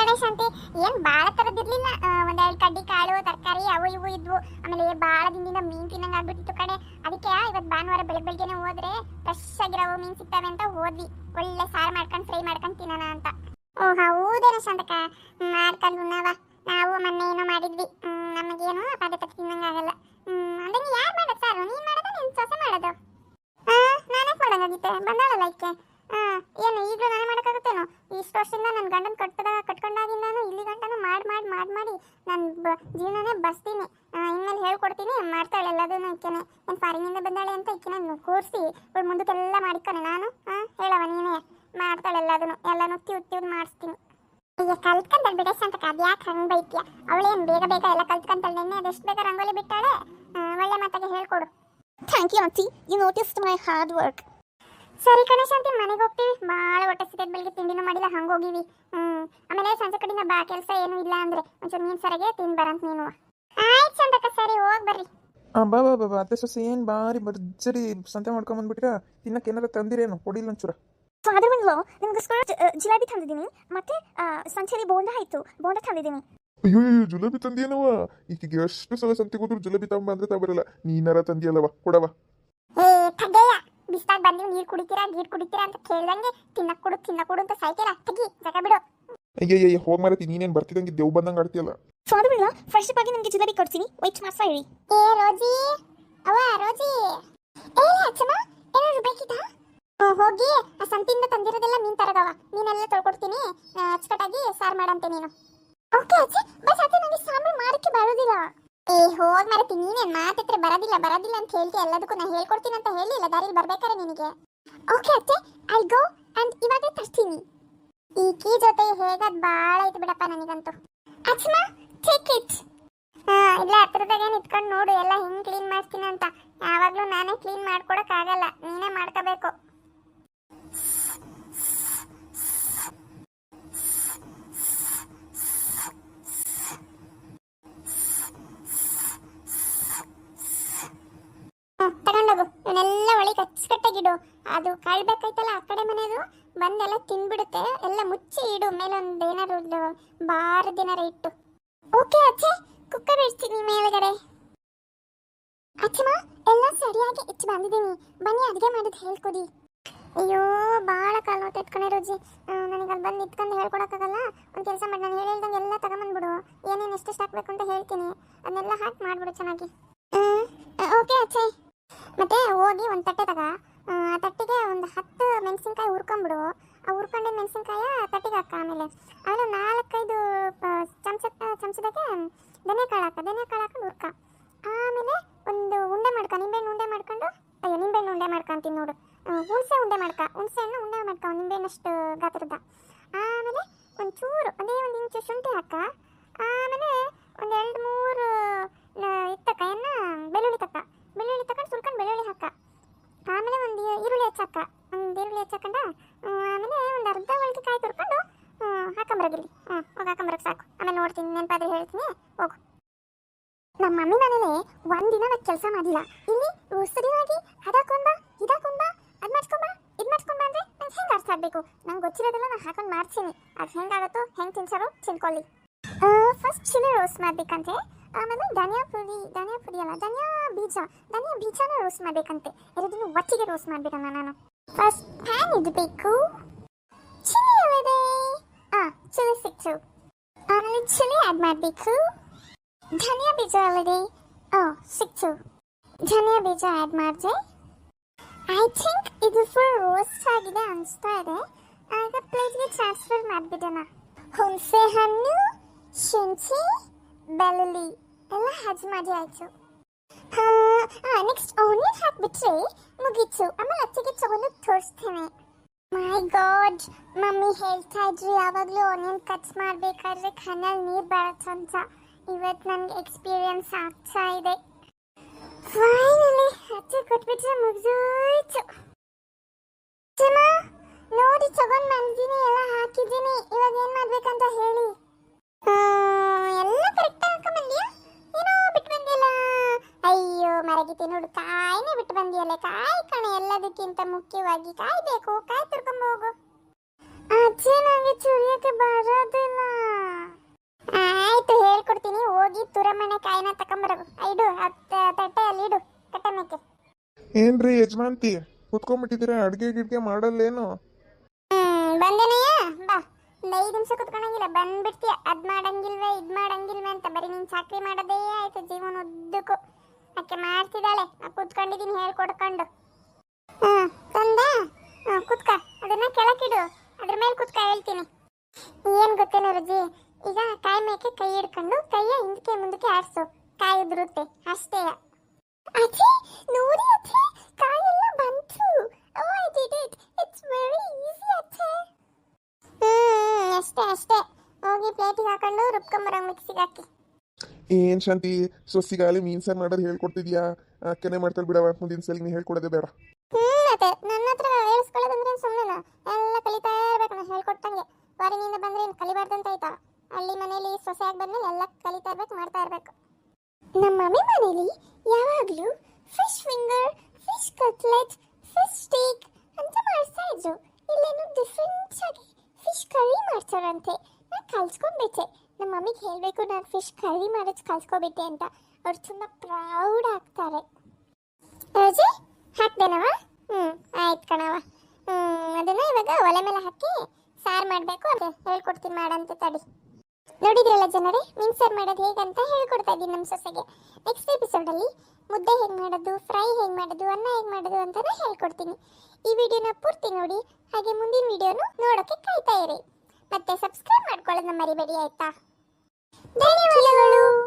ಕಡೆ ಶಾಂತಿ ಏನ್ ಬಾಳ ತರದಿರ್ಲಿಲ್ಲ. ಒಂದೆರಡು ಕಡ್ಡಿ ಕಾಳು, ತರಕಾರಿ ಅವು ಇವು ಇದ್ವು. ಆಮೇಲೆ ಬಾಳ ದಿನದಿಂದ ಮೀನ್ ತಿನ್ನಂಗ್ ಆಗ್ಬಿಟ್ಟಿತ್ತು ಕಡೆ ಅದಕ್ಕೆ ಇವತ್ ಭಾನುವಾರ ಬೆಳಗ್ಗೆ ಬೆಳಗ್ಗೆನೆ ಹೋದ್ರೆ ಫ್ರೆಶ್ ಆಗಿರೋ ಮೀನ್ ಸಿಗ್ತವೆ ಅಂತ ಹೋದ್ವಿ. ಒಳ್ಳೆ ಸಾರು ಮಾಡ್ಕೊಂಡ್ ಫ್ರೈ ಮಾಡ್ಕೊಂಡ್ ತಿನ್ನೋಣ ಅಂತ. ಓ ಹೌದೇನ ಶಾಂತಕ ಮಾಡ್ಕೊಂಡು ನಾವು ಮೊನ್ನೆ ಏನೋ ಮಾಡಿದ್ವಿ. ನಮಗೇನು ಪದೇ ಪದೇ ಜೀವನನೇ ಬಸ್ತೀನಿ ಇನ್ಮೇಲೆ ಹೇಳ್ಕೊಡ್ತೀನಿ. ಮಾಡ್ತಾಳೆ ಎಲ್ಲದನ್ನು ಈಕೆನೆ ಏನು ಫಾರಿನಿಂದ ಬಂದಾಳೆ ಅಂತ ಈಕೆನ ಕೂರಿಸಿ ಇವಳು ಮುಂದಕ್ಕೆಲ್ಲ ಮಾಡಿಕೊನೆ ನಾನು ಹಾಂ ಹೇಳವ ನೀನೇ. ಮಾಡ್ತಾಳೆ ಎಲ್ಲದನ್ನು ಎಲ್ಲನೂ ಉತ್ತಿ ಉತ್ತಿ ಮಾಡಿಸ್ತೀನಿ. ಈಗ ಕಲ್ತ್ಕೊಂತಾಳೆ ಬಿಡ ಅಂತ ಅದ್ಯಾಕೆ ಹಂಗೆ ಬೈತ್ಯ? ಅವಳೇನು ಬೇಗ ಬೇಗ ಎಲ್ಲ ಕಲ್ತ್ಕೊಂತಾಳೆ ನಿನ್ನೆ? ಅದೆಷ್ಟು ಬೇಗ ರಂಗೋಲಿ ಬಿಟ್ಟಾಳೆ? ಒಳ್ಳೆ ಮಾತಾಗೆ ಹೇಳ್ಕೊಡು. ಥ್ಯಾಂಕ್ ಯು ಅಂತಿ you notice my hard work ಸರಿ ಕಣೇಶ್ ಅಂತ ಮನೆಗೆ ಹೋಗ್ತೀವಿ. ಭಾಳ ಹೊಟ್ಟೆ ಸಿಗದ್ ಬೆಳಿಗ್ಗೆ ತಿಂಡಿನೂ ಮಾಡಿಲ್ಲ ಹಂಗೆ ಹೋಗಿವಿ. ಆಮೇಲೆ ಸಂಜೆ ಕಡೆಯಿಂದ ಬಾ ಕೆಲಸ ಏನು ಇಲ್ಲ ಅಂದ್ರೆ ಒಂಚೂರು ಮೀನ್ ಸರಿಗೆ ತಿನ್ ಬರಂತ ನೀನು. ಆಯ್ತು ಚಂದಕ್ಕ ಸರಿ ಹೋಗ್ ಬರ್ರಿ. ಬಾ ಬಾ ಬಾ ಅತ್ತೆ ಸೊಸೆ ಏನು ಬಾರಿ ಭರ್ಜರಿ ಸಂತೆ ಮಾಡ್ಕೊಂಬಂದ್ಬಿಟ್ಟಿರಾ ತಿನ್ನಕ್ಕೆ ಏನಾರ ತಂದಿರೇನು? ಕೊಡಿಲ್ಲ ಒಂಚೂರು. ಫಾದರ್ ಇನ್ ಲಾ ನಿಮಗೋಸ್ಕರ ಜಿಲಾಬಿ ತಂದಿದ್ದೀನಿ. ಮತ್ತೆ ಆ, ಸಂಚೇಲಿ ಬೋಂಡ ಆಯಿತು. ಬೋಂಡ ತಂದಿದ್ದೀನಿ. ಅಯ್ಯೋ ಅಯ್ಯೋ ತಂದಿಯೇನವ ಈಕೆಗೆ ಎಷ್ಟು ಸಲ ಸಂತೆ ಹೋದ್ರು ಜುಲಬಿ ತಗೊಂಬ ಅಂದ್ರೆ ತಗೊಬರಲ್ಲ ನೀನಾರ ತಂದಿಯಲ್ಲವ ಕೊಡವ ಬಿಸ್ತಾಗ ಬಂದು ನೀರು ಕುಡಿತೀರಾ ನೀರು ಕುಡಿತೀರಾ ಅಂತ ಕೇಳ್ದಂಗೆ ತಿನ್ನಕ್ ಕೊಡು ತಿನ್ನಕ್ ಕೊಡು ಅಂತ ಸಾಯ್ತೀರಾ? ತೆಗಿ ಜಗ ಬಿಡು. ಅಯ್ಯಯ್ಯ ಹೋಗ್ ಮಾರತಿ ನೀನೇನು ಬರ್ತಿದಂಗೆ ದೇವ್ ಬಂದಂಗೆ ಆಡ್ತೀಯಲ್ಲ? ಫಾದರ್ ಇನ್ ಲಾ ಫ್ರೆಶ್ ಆಗಿ ನಿಮಗೆ ಜಿಲೇಬಿ ಕೊಡ್ತೀನಿ. ವೈಟ್ ಮಾಡ್ತಾ ಹೇಳಿ ಏ ರೋಜಿ? ಅವ ರೋಜಿ? ಏ ಅಚ್ಚಮ್ಮ ಏನಾದ್ರು ಬೇಕಿತ್ತಾ? ಹೋಗಿ ಆ ಸಂತಿಂದ ತಂದಿರೋದೆಲ್ಲ ನೀನ್ ತರಗವ ಮೀನೆಲ್ಲ ತೊಳ್ಕೊಡ್ತೀನಿ. ಅಚ್ಚಕಟ್ಟಾಗಿ ಸಾರ್ ಸಾರು ಮಾಡಂತೆ ನೀನು. ಓಕೆ ಅಜ್ಜಿ ಬಸ್ ಅದೇ ನನಗೆ ಸಾಂಬಾರು ಮಾಡಕ್ಕೆ ಬರೋದಿಲ್ಲ. ಏ, ಹೋಗ್ ಮರತಿ, ನೀನೇನ್ ಮಾತತ್ರ ಬರೋದಿಲ್ಲ ಬರೋದಿಲ್ಲ ಅಂತ ಹೇಳ್ತಿ, ಎಲ್ಲದಕ್ಕೂ ನಾ ಹೇಳ್ಕೊಡ್ತೀನಿ ಅಂತ ಹೇಳಿಲ್ಲ, ದಾರಿಲಿ ಬರ್ಬೇಕಾರೆ ನಿನಗೆ. ಓಕೆ ಅತ್ತೆ ಐ ಗೋ ಅಂಡ್ ಇವಾಗ ತರ್ತೀನಿ. ಈ ಕೀ ಜೊತೆ ಹೇಗದ್ ಬಾಳ ಐತೆ ಬಿಡಪ್ಪ ನನಗಂತೂ. ಅಚ್ಮಾ ಟೇಕ್ ಇಟ್ ಹಾ, ಇಲ್ಲ ಹತ್ರದಾಗೆ ನಿಂತ್ಕೊಂಡು ನೋಡು, ಎಲ್ಲ ಹೆಂಗ್ ಕ್ಲೀನ್ ಮಾಡ್ತೀನಿ ಅಂತ. ಯಾವಾಗ್ಲೂ ನಾನೇ ಕ್ಲೀನ್ ಮಾಡ್ಕೊಡಕ್ ಆಗಲ್ಲ ನೀನೇ ಮಾಡ್ಕೋಬೇಕು. ಇವನ್ನೆಲ್ಲ ಒಳಗೆ ಅಚ್ಚುಕಟ್ಟಾಗಿಡು ಅದು ಕಾಳ್ಬೇಕಾಯ್ತಲ್ಲ ಆ ಕಡೆ ಮನೆಯದು ಬಂದೆಲ್ಲ ತಿನ್ಬಿಡುತ್ತೆ. ಎಲ್ಲ ಮುಚ್ಚಿ ಇಡು. ಮೇಲೊಂದು ಏನಾದ್ರು ಬಾರದೇನಾರ ಇಟ್ಟು. ಓಕೆ ಅಚ್ಚೆ ಕುಕ್ಕರ್ ಇಡ್ತೀನಿ ಮೇಲ್ಗಡೆ. ಅಚ್ಚಮ್ಮ, ಎಲ್ಲ ಸರಿಯಾಗಿ ಇಚ್ಚು ಬಂದಿದ್ದೀನಿ. ಬನ್ನಿ, ಅಡುಗೆ ಮಾಡೋದು ಹೇಳ್ಕೊಡಿ. ಅಯ್ಯೋ ಭಾಳ ಕಾಲ ನೋವು ಇಟ್ಕೊಂಡೆ ರುಜಿ. ನನಗೆ ಅಲ್ಲಿ ಬಂದು ಇಟ್ಕೊಂಡು ಹೇಳ್ಕೊಡಕ್ಕಾಗಲ್ಲ. ಒಂದು ಕೆಲಸ ಮಾಡಿ, ನಾನು ಹೇಳಿದಂಗೆ ಎಲ್ಲ ತಗೊಂಬಂದ್ಬಿಡು. ಏನೇನು ಎಷ್ಟೆಷ್ಟು ಹಾಕ್ಬೇಕು ಅಂತ ಹೇಳ್ತೀನಿ. ಅದನ್ನೆಲ್ಲ ಹಾಕಿ ಮಾಡಿಬಿಡು ಚೆನ್ನಾಗಿ. ಓಕೆ ಅಚ್ಚಯ್ ಮತ್ತೆ ಹೋಗಿ ಒಂದು ತಟ್ಟೆ ತಗ. ಆ, ತಟ್ಟಿಗೆ ಒಂದು ಹತ್ತು ಮೆಣಸಿನ್ಕಾಯಿ ಹುರ್ಕೊಂಬಿಡು ಆ ಹುರ್ಕೊಂಡಿದ್ದ ಮೆಣಸಿನ್ಕಾಯ ತಟ್ಟಿಗೆ ಹಾಕ ಆಮೇಲೆ. ಆಮೇಲೆ ನಾಲ್ಕೈದು ಚಮಚ ಚಮಚದಾಗೆ ಧನಿಯಾ ಕಾಳು ಹಾಕ. ಧನಿಯಾ ಕಾಳು ಹಾಕೊಂಡು ಹುರ್ಕ. ಆಮೇಲೆ ಒಂದು ಉಂಡೆ ಮಾಡ್ಕ. ನಿಂಬೆಹಣ್ಣು ಉಂಡೆ ಮಾಡ್ಕೊಂಡು ಅಯ್ಯೋ ನಿಂಬೆಹಣ್ಣು ಉಂಡೆ ಮಾಡ್ಕೊಂತೀನಿ ನೋಡು. ಹುಣಸೆ ಉಂಡೆ ಮಾಡ್ಕ. ಹುಣಸೆ ಹಣ್ಣು ಉಂಡೆ ಮಾಡ್ಕ. ನಿಂಬೆಹಣ್ಣಷ್ಟು ಗಾತ್ರದ ಆಮೇಲೆ ಒಂದು ಚೂರು ಅದೇ ಒಂದು ಇಂಚು ಶುಂಠಿ ಹಾಕ. ಆಮೇಲೆ ಒಂದು ಎರಡು ಮೂರು ಇತ್ತಕ್ಕ ಏನು ಬೆಳ್ಳುಳ್ಳಿ ತಕ್ಕ. ಬೆಳ್ಳುಳ್ಳಿ ತಕೊಂಡು ಸುಲ್ಕೊಂಡು ಬೆಳ್ಳುಳ್ಳಿ ಹಾಕ ಆಮೇಲೆ ಒಂದು ಹೆಚ್ಚಾಕ ಒಂದು ಈರುಳ್ಳಿ ಆಮೇಲೆ ಒಂದು ಅರ್ಧ ಒಳಗೆ ಕಾಯಿ ತುರ್ಕೊಂಡು ಹಾಕೊಂಬರೋದಿಲ್ಲಿ ಹ್ಞೂ ಹೋಗಿ ಹಾಕೊಂಬರೋಕೆ ಸಾಕು. ಆಮೇಲೆ ನೋಡ್ತೀನಿ, ನೆನಪಾದ್ರೆ ಹೇಳ್ತೀನಿ. ಹೋಗು. ನಮ್ಮ ಮಮ್ಮಿ ಮನೇಲಿ ಒಂದಿನ ನಾ ಕೆಲಸ ಮಾಡಿಲ್ಲ. ಇಲ್ಲಿ ಸರಿಯಾಗಿ ಅದಾಕೊಂಡ್ ಬಾ ಅದು ಮಾಡ್ಕೊಂಬ ಇದ್ ಮಾಡ್ಸ್ಕೊಂಡ್ ಬಾ ಅಂದ್ರೆ ನಂಗೆ ಹೆಂಗೆ ಅರ್ಥ ಆಗಬೇಕು? ನಂಗೆ ಗೊತ್ತಿರೋದೆಲ್ಲ ನಾನು ಹಾಕೊಂಡು ಮಾಡ್ತೀನಿ. ಅದು ಹೆಂಗಾಗುತ್ತೋ ಹೆಂಗೆ ತಿನ್ಸಾರೋ ತಿನ್ಕೊಳ್ಳಿ ಫಸ್ಟ್ ಚಿಲ್ಲಿ ರೋಸ್ಟ್ ಮಾಡ್ಬೇಕಂತೆ. ಆಮೇಲೆ ಧನಿಯಾ ಪುಡಿ ಧನಿಯಾ ಪುಡಿ ಅಲ್ಲ, ಧನಿಯಾ ಬೀಜ, ಧನಿಯಾ ಬೀಜನ ರೋಸ್ಟ್ ಮಾಡ್ಬೇಕಂತೆ. ಎರಡನ್ನೂ ಒಟ್ಟಿಗೆ ರೋಸ್ಟ್ ಮಾಡ್ಬೇಕನ್ನ ನಾನು. ಫಸ್ಟ್ ಪ್ಯಾನ್ ಇಡಬೇಕು. ಚಿಲ್ಲಿ ಇದೆ ಹಾಂ ಚಿಲ್ಲಿ ಸಿಕ್ತು. ಆಮೇಲೆ ಚಿಲ್ಲಿ ಆ್ಯಡ್ ಮಾಡಬೇಕು. ಧನಿಯಾ ಬೀಜ ಅಲ್ಲದೆ ಹಾಂ ಸಿಕ್ತು. ಧನಿಯಾ ಬೀಜ ಆ್ಯಡ್ ಮಾಡಿದೆ. ಐ ಥಿಂಕ್ ಇದು ಫುಲ್ ರೋಸ್ಟ್ ಆಗಿದೆ ಅನಿಸ್ತಾ ಇದೆ. ಆಗ ಪ್ಲೇಟ್ಗೆ ಟ್ರಾನ್ಸ್ಫರ್ ಮಾಡಿಬಿಡೋಣ. ಹುಣಸೆ ಹಣ್ಣು, ಶುಂಠಿ ಬೆಳ್ಳುಳ್ಳಿ ಎಲ್ಲ ಹಜ್ ಮಾಡಿ ಆಯಿತು. ನೆಕ್ಸ್ಟ್ ಆನಿಯನ್ ಹಾಕ್ಬಿಟ್ರೆ ಮುಗೀತು. ಆಮೇಲೆ ಅಚ್ಚಿಗೆ ತಗೊಂಡು ತೋರಿಸ್ತೇನೆ. ಮೈ ಗಾಡ್ ಮಮ್ಮಿ ಹೇಳ್ತಾ ಇದ್ರು, ಯಾವಾಗಲೂ ಆನಿಯನ್ ಕಟ್ ಮಾಡಬೇಕಾದ್ರೆ ಕಣ್ಣಲ್ಲಿ ನೀರು ಬರುತ್ತಂತ ಇವತ್ತು ನನಗೆ ಎಕ್ಸ್ಪೀರಿಯನ್ಸ್ ಆಗ್ತಾ ಇದೆ. ಫೈನಲಿ ಅಚ್ಚೆ ಕೊಟ್ಬಿಟ್ರೆ ಮುಗಿದೋಯ್ತು ಚಿಮ್ಮ ನೋಡಿ ತಗೊಂಡ್ ಬಂದಿದ್ದೀನಿ ಎಲ್ಲ ಹಾಕಿದ್ದೀನಿ ಇವಾಗ ಏನ್ ಮಾಡ್ಬೇಕಂತ ಹೇಳಿ ಆ, ಎಲ್ಲ ಕರೆಕ್ಟ್ ಹಾಕೊಂಡ್ಬಂದ್ಯಾ ಏನೋ ಬಿಟ್ಟು ಬಂದಿಲ್ಲ ಅಯ್ಯೋ ಮರಗಿತಿ ನೋಡು ಬಿಟ್ಟು ಕಾಯಿ ಕಣೆ ಎಲ್ಲದಕ್ಕಿಂತ ಮುಖ್ಯವಾಗಿ ಕಾಯಬೇಕು ಕಾಯಿ ತುರ್ಕೊಂಡ್ ಹೋಗು. ಅಜ್ಜಿ ನನಗೆ ಚುರಿಯಕ್ಕೆ ಬರೋದಿಲ್ಲ. ಆಯ್ತು ಹೇಳ್ಕೊಡ್ತೀನಿ. ಹೋಗಿ ತುರಮನೆ ಕಾಯಿನ ತಕೊಂಬರಗು ಇಡು ತಟ್ಟೆಯಲ್ಲಿ ಇಡು. ಕಟ್ಟಮಕ್ಕೆ ಮೇಕೆ. ಏನ್ರಿ ಯಜಮಾನ್ತಿ? ಕುತ್ಕೊಂಡ್ಬಿಟ್ಟಿದ್ದೀರಾ ಅಡ್ಗೆ ಗಿಡ್ಗೆ ಮಾಡಲ್ಲೇನು? ಬಂದೇನಯ್ಯ? ಬಾ. ಒಂದು ಐದು ನಿಮಿಷ ಕುತ್ಕೊಳಂಗಿಲ್ಲ ಬಂದ್ಬಿಡ್ತೀಯ. ಅದ್ ಮಾಡಂಗಿಲ್ವೇ ಇದ್ ಮಾಡಂಗಿಲ್ವೇ ಅಂತ. ಬರೀ ನೀನ್ ಚಾಕ್ರಿ ಮಾಡೋದೇ ಆಯ್ತು. ಜೀವನ ಉದ್ದಕ್ಕೂ. ಅಕ್ಕೆ ಮಾಡ್ತಿದ್ದಾಳೆ. ಕೂತ್ಕೊಂಡಿದ್ದೀನಿ ಹೇಳ್ಕೊಡ್ಕೊಂಡು ಹ್ಮ್, ತಂದ ಕುತ್ಕ. ಅದನ್ನ ಕೆಳಕಿಡು ಅದ್ರ ಮೇಲೆ ಕುತ್ಕ ಹೇಳ್ತೀನಿ. ಏನ್ ಗೊತ್ತೇನೋ ರುಜಿ? ಈಗ ಕಾಯಿ ಮೇಕೆ ಕೈ ಹಿಡ್ಕೊಂಡು ಕೈಯ ಹಿಂದಕ್ಕೆ ಮುಂದಕ್ಕೆ ಆಡ್ಸು. ಕಾಯಿ ಉದುರುತ್ತೆ. ಅಷ್ಟೇ. ಅಜ್ಜಿ, ನೋಡಿ ಅಜ್ಜಿ ಕಾಯೆಲ್ಲ ಬಂತು. ಓ I did it it's very easy ಅಷ್ಟೇ ಅಷ್ಟೇ. ಹೋಗಿ ಪ್ಲೇಟಿಗೆ ಹಾಕೊಂಡು ರುಬ್ಕೊಂಬರೋ ಮಿಕ್ಸಿಗೆ ಹಾಕಿ. ಏನ್ ಶಾಂತಿ? ಸೊಸಿಗಾಲಿ ಮೀನ್ ಸಾರು ಮಾಡೋದು ಹೇಳ್ಕೊಡ್ತಿದ್ಯಾ? ಅಕ್ಕನೆ ಮಾಡ್ತಾಳೆ ಬಿಡವ ಮುಂದಿನ ಸಲ ನೀ ಹೇಳ್ಕೊಡೋದೇ ಬೇಡ. ಮತ್ತೆ ನನ್ನ ಹತ್ರ ಹೇಳ್ಸ್ಕೊಳ್ಳೋದಂದ್ರೆ ಸುಮ್ಮನೆ ಎಲ್ಲ ಕಲಿತಾ ಇರ್ಬೇಕು ನಾನು ಹೇಳ್ಕೊಟ್ಟಂಗೆ. ಹೊರಗಿನಿಂದ ಬಂದ್ರೆ ಏನು ಕಲಿಬಾರ್ದಂತ ಆಯ್ತಾ ಅಲ್ಲಿ ಮನೇಲಿ ಸೊಸೆ ಆಗಿ ಬಂದ್ಮೇಲೆ ಎಲ್ಲ ಕಲಿತಾ ಇರ್ಬೇಕು, ಮಾಡ್ತಾ ಇರ್ಬೇಕು. ನಮ್ಮ ಮಮ್ಮಿ ಮನೇಲಿ ಯಾವಾಗಲೂ fish finger fish cutlet fish steak ಅಂತ ಮಾಡ್ತಾ ಇದ್ರು. ಇಲ್ಲೇನು ಡಿಫ್ರೆಂಟ್ ಆಗಿ ಫಿಶ್ ಕರಿ ಮಾಡ್ತಾರಂತೆ. ನಾ ಕಲ್ಸ್ಕೊಂಡ್ಬಿಟ್ಟೆ. ನಮ್ಮ ಮಮ್ಮಿಗೆ ಹೇಳಬೇಕು ನಾನು ಫಿಶ್ ಕರಿ ಮಾಡೋದು ಕಲ್ಸ್ಕೊಬಿಟ್ಟೆ ಅಂತ. ಅವ್ರು ತುಂಬ ಪ್ರೌಡ್ ಆಗ್ತಾರೆ. ರೋಜಿ? ಹಾಕ್ದೇನವ? ಹ್ಞೂ ಆಯ್ತು ಕಣವ ಅದನ್ನ ಇವಾಗ ಒಲೆ ಮೇಲೆ ಹಾಕಿ ಸಾರು ಮಾಡಬೇಕು ಅದೇ ಹೇಳ್ಕೊಡ್ತೀನಿ ಮಾಡಂತ ತಡಿ. ನೋಡಿದ್ರಲ್ಲ ಜನರೇ, ಮೀನು ಸಾರು ಮಾಡೋದು ಹೇಗಂತ ಹೇಳ್ಕೊಡ್ತಾ ಇದ್ದೀನಿ ನಮ್ಮ ಸೊಸೆಗೆ. ನೆಕ್ಸ್ಟ್ ಎಪಿಸೋಡಲ್ಲಿ ಮುದ್ದೆ ಹೇಗೆ ಮಾಡೋದು ಫ್ರೈ ಹೇಗೆ ಮಾಡೋದು, ಅನ್ನ ಹೇಗೆ ಮಾಡೋದು ಅಂತಲೇ ಹೇಳ್ಕೊಡ್ತೀನಿ. ಈ ವಿಡಿಯೋನ ಪೂರ್ತಿ ನೋಡಿ, ಹಾಗೆ ಮುಂದಿನ ವಿಡಿಯೋನು ನೋಡೋಕ್ಕೆ ಕಾಯ್ತಾ ಇರಿ. ಮತ್ತೆ ಸಬ್ಸ್ಕ್ರೈಬ್ ಮಾಡ್ಕೊಳ್ಳೋದನ್ನ ಮರಿಬೇಡಿ, ಆಯ್ತಾ? 誰なんだろう。